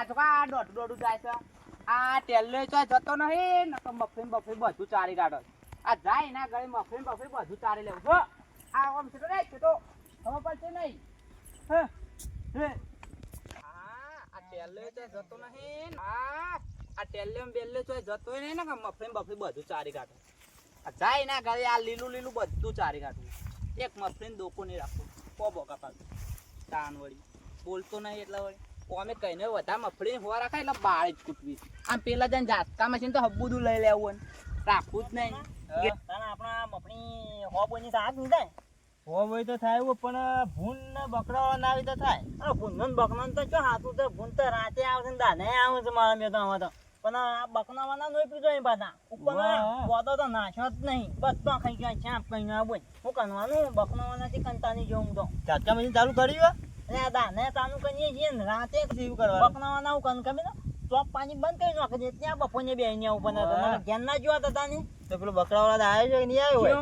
આ તો આ દોઢ દોઢું જાય છે. આ ટેલ્લે તો જતો નહીં તો મફીન બફીન બધું ચારી કાઢો. આ જાય ના ગળે મફીન બફીન બધું ચારી લેવું. જો, આ આમ છે તો નહીં છે તો ખબર પડશે નહીં. હે હે. આ ટેલ્લે તો જતો નહીં આ આ ટેલ્લે ને બેલ્લે તો જતો નહીં, ને મફીન બફીન બધું ચારી કાઢો. આ જાય ના ગળે આ લીલું લીલું બધું ચારી કાઢવું એક મફીન દોકો નહીં રાખવું. કો બોકા પાછું તાન વળી. બોલતો નહીં એટલે વળી. અમે કહીને વધારે મફળી હોવા રાખે એટલે બાળી જ કૂટવી. આમ પેલા જઈને જાતકા મશીન તો હબ્બુદું લઈ લેવું રાખવું જ નહીં. આપણા મફળી હો બોની સાથ નહીં થાય? હો હોય તો થાય એવું પણ ભૂન ને બકરા ના આવી તો થાય. ભૂન ને બકરા તો જો હાથું તો ભૂન તો રાતે આવશે ને દાને આવે છે મારા મેં તો આમાં તો. પણ આ બકનાવાના નોઈ પીધો એ પાછા. ઉપર પોતો તો નાશો જ નહીં. બધો ખાઈ ગયા ચાપ કઈ ના બોલ. હું કરવાનું બકનાવાનાથી કંટાની જેવું હું તો. ચાચા મશીન ચાલુ કર્યું અરે આ દાને ચાલુ કરીએ છીએ ને રાતે જીવ કરવા બકનાવાના હું કન કમી ચોપ પાણી બંધ કરી નાખે ત્યાં બપોને બે અહીંયા ઉપર ધ્યાન ના જોવા હતા તાની. તો પેલો બકરાવાળા આવ્યો છે કે નહીં આવ્યો હોય?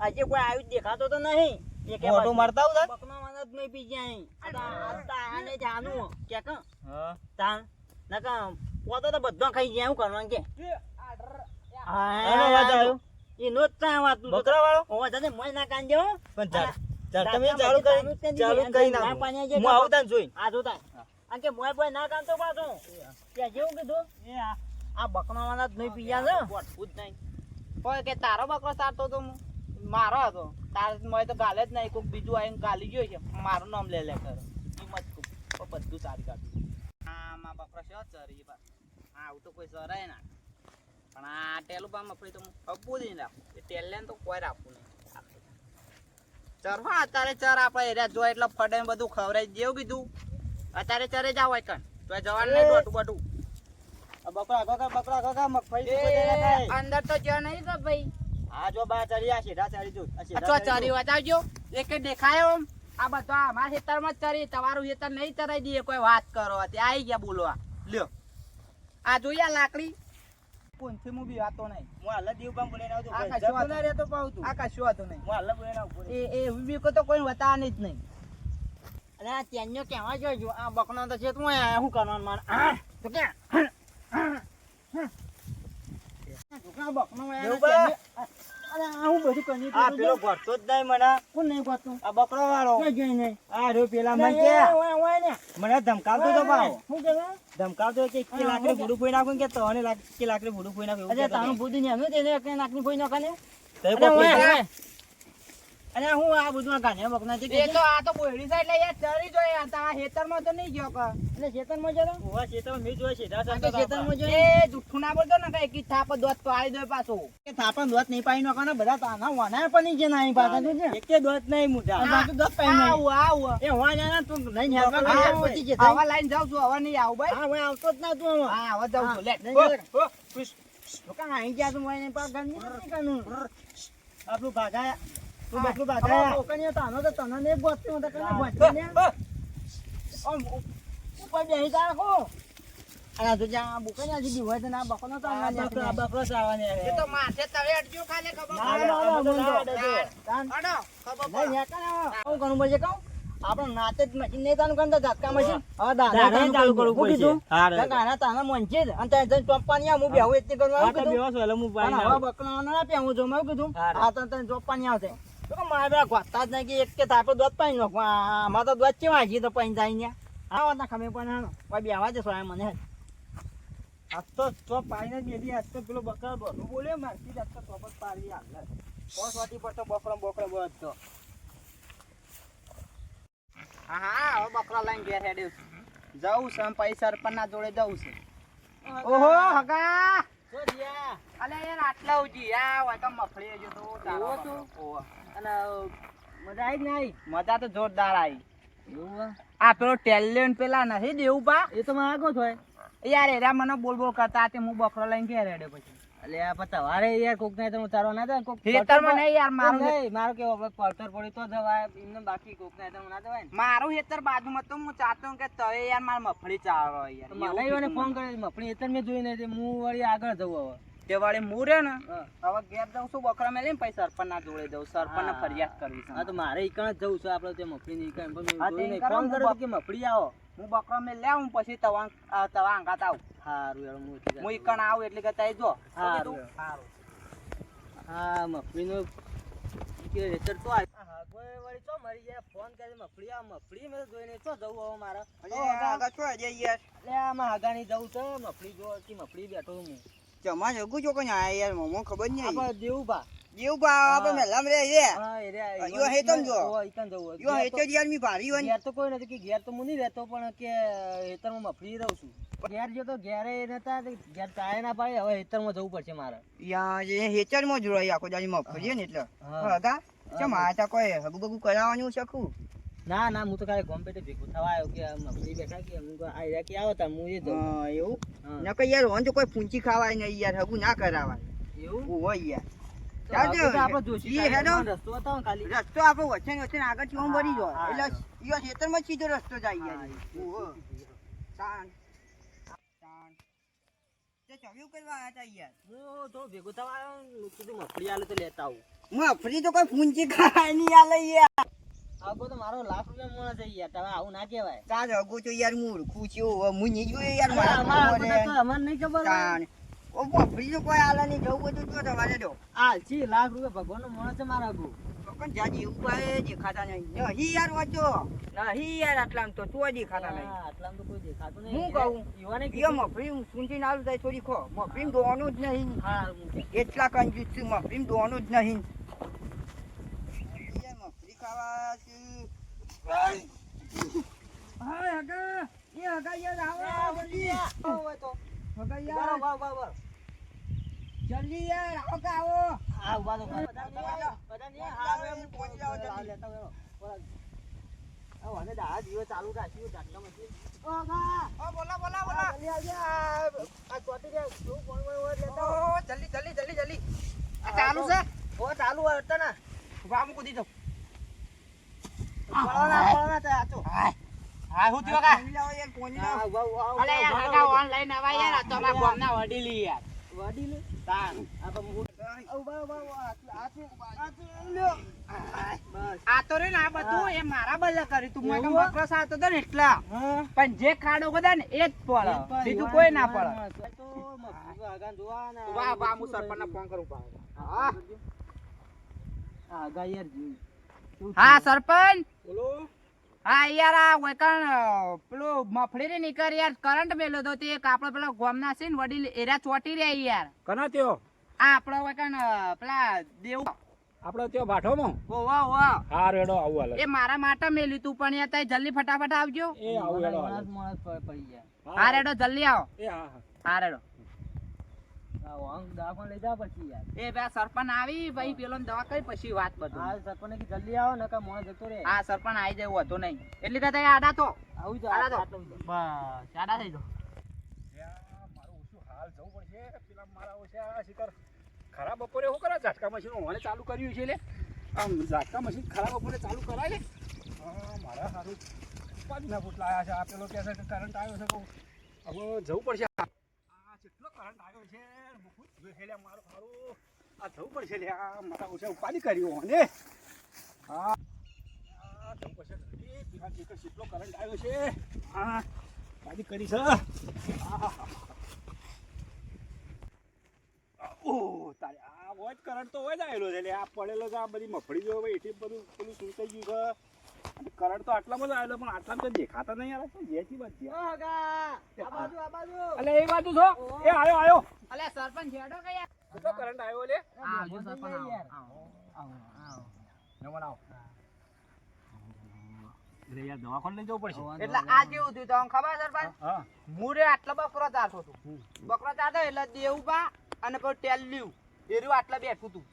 આજે કોઈ આવ્યું દેખાતો તો નહીં. ફોટો મારતા હું બકરાવાના જ નહીં પી ગયા અહીં આ તો આ તો આને જાનું કે ક તાન નકા પોતો તો બધો ખાઈ જાય હું કરવાનું કે? હા વાત આવ્યો. એનો જ વાત બકરાવાળો? ઓ દાદા મોય ના કાન દેવો પણ તમે ચાલુ કરી ચાલુ કરી નાખો. હું આવતા જોઈ આ જોતા. આ કે મોય બોય ના કાન તો પાછો. કે જેવું કીધું? એ આ. બકરાવાના જ નહીં પીયા છે પૂછ નહીં. કોઈ કે તારો બકરો સારતો તો હું મારો હતો. તાર મોય તો ગાલે જ નહીં. કોઈક બીજું આવીને ગાલી ગયો છે. મારું નામ લે લે કરે. કિંમત ખૂબ બધું સારી કાઢ્યું આમાં માં બકરો છે ચરી બા હા આવું તો કોઈ ચરાય ના. પણ આ ટેલું બા ફરી તો હું હપવું જ નહીં રાખું. એ ટેલે તો કોઈ રાખવું નહીં. ચરવા અત્યારે ચર આપણે એરિયા જો એટલે ફડે બધું ખવરાઈ જેવું કીધું. અત્યારે ચરે જાવ હોય કણ તો જવાનું નહીં ડોટું બટું બકરા ગગા બકરા ગગા મગફળી અંદર તો જો નહીં તો ભાઈ. આ જો બા ચડી આ સીધા ચડી જો અચ્છા ચડી ચરી જો. બતાવજો એક દેખાયો? આ બધા અમારા ખેતરમાં જ ચરી તમારું ખેતર નહીં ચરાઈ દઈએ કોઈ વાત કરો. ત્યાં આવી ગયા બોલવા. લ્યો. આ જોઈએ લાકડી. કોણથી હું બી વાતો નહીં. હું હાલ દીવ બામ બોલે આવતો આકા શું વાતો ના રહેતો પાવ તું. આકા શું વાતો નહીં. હું હાલ બોલે આવું બોલે. એ બી તો કોઈ વતાવાની જ નહીં. અરે ત્યાંનો કેવા જોજો આ બકનો તો છે તું આ હું કરવાનું માન! તો કે છોકરા બકનો એવું હું બધું કરી આ પેલો ભરતો જ નહીં મને. કોણ નહીં ગોતું આ બકરો વાળો ક્યાં નહીં આ રહ્યો પેલા મને કે એ, ઓય, ઓય ને. મને ધમકાવતો તો પાવ? ધમકાવતો કે કે લાકડી ભૂડું ફોઈ નાખું કે તને કે લાકડી ભૂડું ફોઈ નાખું અરે તારું હતો. બુદ્ધિ ને એનું તેને એક નાકની કોઈ નાખે તે અરે હું આ બધું આ ગાંઠિયા બકના છે એ તો આ તો બોયડી સાઈડ લઈ ચરી જોઈએ આ ખેતરમાં તો નહીં ગયો કા એટલે ચેતનમાં જતો? ઊભા ખેતરમાં મેં જોયા છે આપણા. જોઈ એ જુઠ્ઠું ના બોલતો ને કઈ કી થાપ દોત પાડી દો પાછો. કે થાપ દોત નહીં પાઈ ને બધા તાના વાના પણ નહીં છે ના પાછા છે એકે દોત નહીં મોટા આ બાજુ દોત પાઈ નહીં આવ આવ. એ હોય ને તું નહીં હેરવા પછી કે આવા લાઈન જાવ છું હવે નહીં આવું ભાઈ. હા હોય આવતો જ ના તું હવે. હા હવે જાવ છું લે. ઓ હો, જરા. હો. તો કાં અહીં ગયા તું મને આપણું હવે તને નહીં કને ગોતતી ને. આમ ઉપર બેસી તા રાખો. અને આ જો જ્યાં આ બુકાઈ ના જીધી હોય તો ના બકોનો તો આ આંગળીએ બકરો આ નાખી બકરો ચાલવાની એ તો માથે તળે અડજો ખાલી ખબર ના, પડે. ના, ના, આ બધું ના, ના ના, અડે. તાન. અડો, ખબર નહીં, પડે. નેકા ને હવે. શું કરવું પડશે કહું? આપણે નાતે જ મશીન નહીં તાનું કરતા ઝાટકા મશીન. હવે દાદા ચાલુ કરવું કીધું? હા, રે. કાં ગાના તાના મોંચે જ. અને ત્યાં જઈને ચોપ્પાની આ બેહું એટલી કરવા આ આવું તો કીધું. હું. બકરાઓને ના પ્યાવું છું. મેં કીધું, આ તો તને ચોપ્પાની આવશે. મારે પેલા ગોતતા જ નહીં કે એક કે થાપે દોત પાઈ નાખું. આમાં તો દોત કેવા છે તો પાઈ જાય ને. આ વાતના ખમે પણ હાલો. ભાઈ બેહવા દે સોયા મને આજ તો ચોપ પાડીને જ આજ તો પેલો બકરો દોઢું બોલ્યો, મારથી આજ તો ચોપ પાડી હાલ. પોસ વાટી પર તો બકરો બકરો બળ તો. હા હવે બકરા લઈને ઘેર હેડ્યું. જવું છે પછી સરપંચના જોડે જવું છે ઓહો હગા? અલે યાર આટલા ઉજી આ હોય તો મફળી હજુ તો ચાલો ઓહો. અને મજા આવી કે નહીં? મજા તો જોરદાર આવી આ પેલો ટેલેન્ટ પેલા નથી દેવું પા એ તો મારે આગો થાય યાર એરા મને બોલ બોલ કરતા તે હું બકરો લઈને ઘેર રેડે પછી. એટલે આ તમારે યાર કોક ને તમે ઉતારવા ના થાય કોક ખેતરમાં નહીં યાર મારું નહીં મારું કેવો પડતર પડી તો જવાય એમને બાકી કોક ને તમે ના. જવાય મારું મારું બાજુ બાજુમાં તો હું ચાહતો કે તવે યાર માર મફળી ચાલો યાર. તો મને ફોન મને. કર્યો મફળી હેતર મેં જોઈ નથી હું વળી આગળ જવું હવે. તે વાળી મૂરે ને. હવે ઘેર જઉં છું બકરા મેં લઈને પછી સરપંચ ના જોડે જઉં સરપંચ ને ફરિયાદ કરવી છે. હા તો મારે ઈકણ જ જવું છે આપણે તે મફળી ની ઈકણ તે નહીં. કરો ફોન બપ- કે મફળી આવો? હું બકરા મેં લે હું પછી તવા તવા આંગાત આવું સારું યાર હું હું ઈકણ આવું એટલે કે તઈ જો સારું? હા મફળીનો કે રેતર તો આ કોઈ વળી ચો મરી ગયા ફોન કરી મફળી આ મફળી મેં જોઈને ચો જવું હવે મારે? આગળ? છો આજે યાર એટલે આમાં આગાની જવું છે મફળી જો મફળી બેઠો હું. જમા જગું છો કઈ આયા યાર મમો ખબર નહીં. આપણે દેવું બા જેવું બા આપણે મેલામ રે છે. હા એ રે યો હેતમ જો. ઈકન જવું. યો હેચો યાર મી ભારી વન યાર તો કોઈ નથી કે ઘેર તો હું નહીં રહેતો પણ કે હેતરમાં ફ્રી રહું છું. ઘેર જો તો ઘેરે નતા ઘેર તાય ના પાડે હવે હેતરમાં જવું પડશે મારે. યા એ હેતરમાં જોડાઈ આખો દાડી મફરી ને એટલે. હા. હગા ચમ આ તા કોઈ હગુ બગુ કરાવવાનું શકું ના ના હું તો કાલે ગોમ ભેગો થવા આવ્યો કે મફળી બેઠા કે હું આ રહ્યા કે આવો તા હું એ હા, એવું? હા. નકર યાર ઓન તો કોઈ પૂંચી ખાવાય નહીં યાર હગુ ના કરાવાય. એવું? હોય યાર. તો તો રસ્તો ને વચ્ચે વચ્ચે આગળ. જાય. એટલે સીધો રસ્તો જાય શાંત તે તા તો ને તો મફરી તો કોઈ પૂંચી ખાય નહીં આલે યાર. આગો તો મારો લાખ રૂપિયા મોણા થઈ ગયા. હવે આવું ના કહેવાય. તાર હગુ તો યાર મૂર્ખું છે. હવે હું નહીં જોયું યાર મારા અમારા ખબર આગો તો અમારે નહીં ખબર ઓ મફરી તો કોઈ આલે નહીં જવું બધું તો તમારે દો આ છી લાખ રૂપિયા ભગવાનનો મોણસ છે મારા આગો પણ જ્યાં જેવું હોય દેખાતા નહીં. નહીં યાર વાંચો. નહીં યાર આટલામાં તો તું દેખાતા નહીં. હા, આટલામાં તો કોઈ દેખાતું નહીં. હું કહું? યુવાને કે. મફરી સૂંચી ના થાય થોડી ખો. મફરી દોવાનું જ નહીં. હા, એટલા કંજૂસ છું મફરી દોવાનું જ નહીં યાર મફરી ખાવા છું હાય હગા એ હગા યાર આવો વાને ચાલુ રાખ્યું, ઝાટકામાંથી. ઓ, ઓ બોલા બોલા બોલા જલ્દી આવજે. આ- ચોટી જલ્દી જલ્દી જલ્દી જલ્દી આ ચાલુ છે ઓ, ચાલુ હોય ને. ઊભા કુદી જાઉં. પડો ના, પડો ના, તે આચો. આ તો રે ને બધું એ મારા બદલે કર્યું તું મેં એવું કેમ હે? બકરો ને એટલા પણ જે ખાડો બધા ને એ જ પડે બીજું કોઈ ના પડે વાહ વાહ હું કરું આગા યાર હા સરપંચ? બોલો. હા યાર આ વૈકણ પેલું મફળી ની નીકળ યાર કરંટ મેલો તો તે એક આપણો પેલો ગોમના છે ને વડીલ એરા ચોટી રહ્યા યાર. કના ત્યો આ આપણો વૈકણ પેલા દેવ આપડે ત્યો ભાઠોમાં? ઓ વાહ વાહ હા રેડો આવું હાલ. એ મારા માટે મેલ્યું તું પણ યાર તઈ જલ્દી ફટાફટ આવજો. એ આવું હેડો મોણસ- પડી. હા રેડો જલ્દી આવો. એ હા. હા રેડો. દવાખાને લઈ જાઓ પછી યાર. એ બે સરપંચ આવી ભાઈ પેલો દવા કરી પછી વાત બધું. આ સરપંચને કીધું જલ્દી આવો નકર મોણસ જતો રે હા સરપંચ આવી જાય હતો નહીં. એટલે તો આડા તો. આવું જ આડા તો. બસ આડા થઈ જાઓ. મારું ઓછું હાલ જવું પડશે. પેલા મારા ઓછા શિખર ખરાબ બપોરે શું કરે? ઝાટકા મશીન ઓને ચાલુ કર્યું છે લે. આમ ઝાટકા મશીન ખરાબ બપોરે ચાલુ કરાય લે હા મારા સારું ઉપાધિના ફૂટ લાયા છે. આ પેલો કહે છે કે કરંટ આવ્યો છે કહું હવે જવું પડશે. કરંટ લે, મારું આ જવું પડશે લે, આ મારા ઓછા ઉપાધિ કર્યું ને? હા. જવું પડશે કેટલો કરંટ આવ્યો છે? હા ઉપાધિ કરી છે. ઓહ તારે આ હોય કરંટ તો હોય જ આવેલો છે. આ પડેલો છે, આ બધી મફળી જો એટલી બધું પેલું સૂંટાઈ ગયું છે. કરંટ તો આટલા બધા આવેલો પણ આટલા તો દેખાતા નહીં યાર. શું જેથી વાત છે આ બાજુ, આ બાજુ. એટલે એ બાજુ છો? એ આવ્યો આવ્યો અલે સરપંચ હેડો કે યાર? કેટલો કરંટ આવ્યો લે? હા જો સરપંચ આવો આવો આવો. નમણ આવો. એટલે યાર દવાખાને લઈ જવું પડશે. એટલે આ જેવું થયું તમને ખબર સરપંચ? મૂરે આટલો બકરો ચારતો હતો બકરો ચારતો એટલે દેવબા અને પેલું ટેલ્યું એરું આટલા બેઠું હતું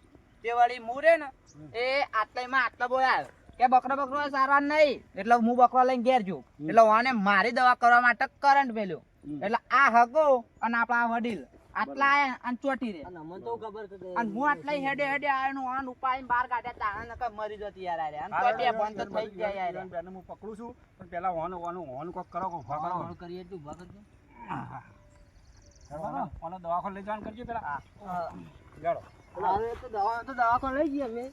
તે વળી મૂરે ને એ આટલામાં આટલો બોલાયો કે બકરો બકરો સારવાર નહીં એટલે હું બકરો લઈને ઘેર જો એટલે આને મારી દવા કરવા માટે કરંટ મેલ્યો એટલે આ હગો અને આપણા આ વડીલ આટલા અને ચોટી રે અને તો ખબર કે અને હું આટલા હેડે હેડે આયો આન ઉપાય બહાર કાઢ્યા તાણે નકર મરી જતી યાર આરે અને તો બંધ થઈ જ ગયા યાર બેન હું પકડું છું પણ પેલા હોન હોન હોન કોક કરો કોક કરો હોન કરીએ તું કરજો. ઓનો- દવાખો લઈ જવાનું કરજો પેલા હા. જાડો હવે તો દવા તો દવાખો લઈ જઈએ અમે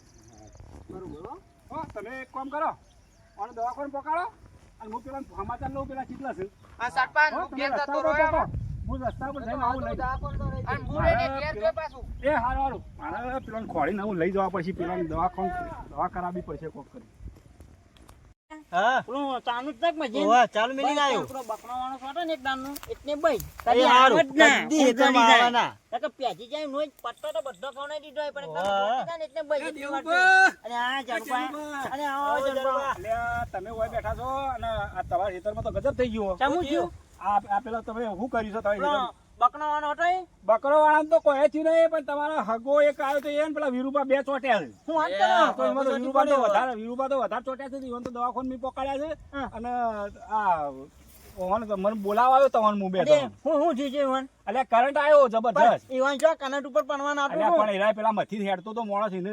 બરોબર હો? તમે એક કામ કરો. અને દવાખાને પોકાડો અને હું પેલા સમાચાર લઉં પેલા કેટલા છે. સરપંચ હું ઘેર રસ્તા જતો રહ્યો હું. રસ્તા પર જઈને આવું લઈ અને હું એને ઘેર જોઈ પાછું. એ હારું હારું. મારે પેલા ખોળીને હું લઈ જવા પછી પેલા દવા દવા કરાવી પડશે કોક કરી. હા પેલું ચાનું જ નાખ. ઓવા, ચાલુ મેલી છોટો ને એક દાનનો, એટલે બઈ. ના. જાય. નોય પટ્ટો તો બધો દીધો પણ એકદમ ઓવા. ને એટલે બઈ એટલી વાર અને આ જણપા, અને આવો જણપા. એટલે તમે ઓય બેઠા છો અને આ તમારા ખેતરમાં તો ગજબ થઈ ગયો ચમું થયું? આ આ પેલા તમે શું કર્યું છે તમારી બકરાવાળો હતો એ? બકરો વાળા તો કોઈ થયું નહીં પણ તમારા હગો એક આવ્યો તો એ ને પેલા વિરૂપા બે ચોટ્યા છે. હું વાત કરો? તો એમાં તો વીરુબા તો વધારે વીરુબા તો વધારે ચોટ્યા છે ઈવન તો દવાખાને બી પકડ્યા છે. અને આ ઓહન તો મને બોલાવા આવ્યો તમને હું બેઠો. હું હું જીજે છે એટલે કરંટ આવ્યો જબરજસ્ત ઈવાન જો કનટ ઉપર પડવાના હતું અલ્યા પણ એરા પેલા મથી હેડતો તો માણસ એને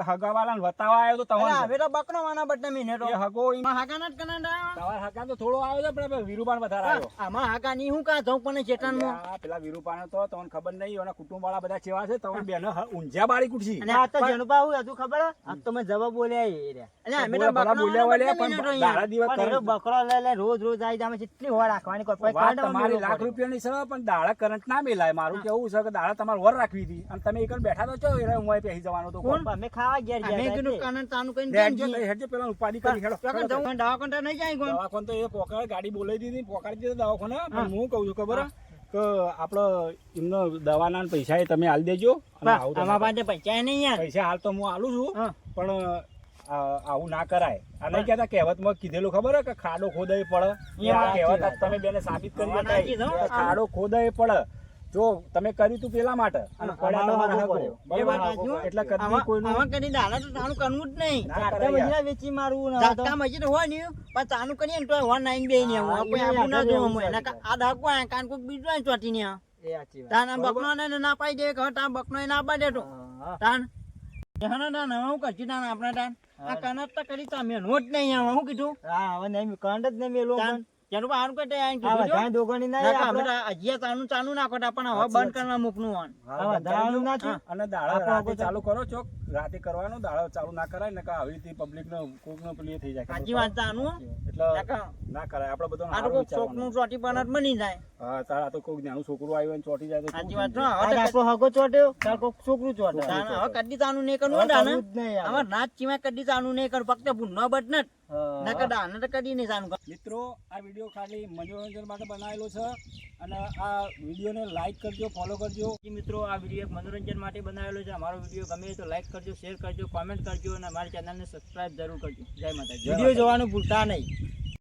હગાવાલા ને વતાવા આવ્યો તો તમારે હવે તો બકરાવાના બદલે મીને તો. હગો ઈ- હાકા હાકાના જ આવ્યો? તમાર હાકા તો થોડો આવ્યો છે પણ વિરુપાન વધારે આવ્યો આમાં હાકાની હું કા જઉં પણ ચેતન અલ્યા, પેલા વિરુપાન તો તમને ખબર નહીં અને કુટુંબ વાળા બધા ચેવા છે તમને બેન ઊંઝા બાળી કુટશી અને આ તો જણબા હું ખબર હે? આ તો મે જવાબ બોલ્યા એ. અલે, અમે તો બોલા બોલ્યા તો પણ દાડા દિવસ બકરો લે લે રોજ રોજ આવી જામે કેટલી વાર રાખવાની કોઈ કોઈ તમારી લાખ. રૂપિયાની સવા પણ દાડા કરંટ ના મેલાય. મારું કેવું છે કે દાડા તમારે વર રાખવી હતી. અને તમે એક બેઠા તો છો એટલે હું અહીં બેસી જવાનો તો કોણ? અમે ખાવા ગયા મેં કીધું કરંટ તાનું કહીને હેડજો પેલા ઉપાડી કરી હેડો. દવાખાને નહીં જાય કોઈ. દવાખાને તો એ પોકાળ ગાડી બોલાવી દીધી પોકાડી દીધી દવાખાને. પણ હું કહું છું ખબર કે આપણો એમનો દવાના પૈસા એ તમે હાલ દેજો. અને આવું તો આમાં પાસે પૈસા નહીં પૈસા હાલ તો હું હાલું છું. પણ આવું ના કરાય. આ નહીં કહેતા કહેવતમાં કીધેલું ખબર કે ખાડો ખોદાય પડે? આ કહેવત તમે બેને સાબિત કરી ખાડો ખોદાય પડે. જો તમે કર્યું તું પેલા માટે અને પડ્યા? એટલે કદી કોઈનું આમાં કદી દાડા તો તાનું કરવું જ નહીં. ના યાર. મહિના વેચી મારવું ના આ તો. ઝાટકા મજી તો હોય ને પણ તાનું કરીએ ને તો હોય નાઈન બે ને હું આપણે એ ના આપણે જોવું હોય આ ડાકુ આ કાન કોક બીજું ચોટી ને. તાન બકનો ને ના પાઈ દે કે તાન બકનો ના પાડે તો. તાન જહાના તાન હું કરશું તાન આપણે તાન આ કનટ તો કરી તમે નોટ નહીં આવા. હું કીધું? હા હવે નહીં કંડ જ નહીં મેલો ચાલો હારું કઈ આઈને આ કીધું હા દોગણી ના આપણે. અમે તાનું ચાનું નાખો પણ હવે બંધ કરવા મૂકનું હોન આ વધારાનું ના. અને દાડા આપણો ચાલુ કરો ચોક. રાતે કરવાનો દાડો ચાલુ ના કરાય ને કે આવી રીતે પબ્લિક નો કોક નો પ્લે થઈ જાય. સાચી વાત તાનું એટલે ના કરાય. આપડે બધો આ તો કોકનું ચોટી પણ બની જાય. હા તારા તો કોક નાનું છોકરું આવ્યું ને ચોટી જાય તો સાચી વાત નો હવે આપણો હગો ચોટ્યો તાર કોક છોકરું ચોટે. હવે કદી તાનું નહીં કરવું દાને. હવે નાચ ચીમા કદી તાનું ને કર ફક્ત ભૂનો ન નટ હા. નકર દાને તો કદી નહીં મિત્રો આ વીડિયો ખાલી મનોરંજન માટે બનાવેલો છે અને આ વિડીયોને લાઈક કરજો ફોલો કરજો. મિત્રો આ વીડિયો મનોરંજન માટે બનાવેલો છે. અમારો વીડિયો ગમે તો લાઈક કરજો શેર કરજો કોમેન્ટ કરજો અને અમારી ચેનલને સબસ્ક્રાઇબ જરૂર કરજો. જય માતાજી. વીડિયો જોવાનું ભૂલતા નહીં.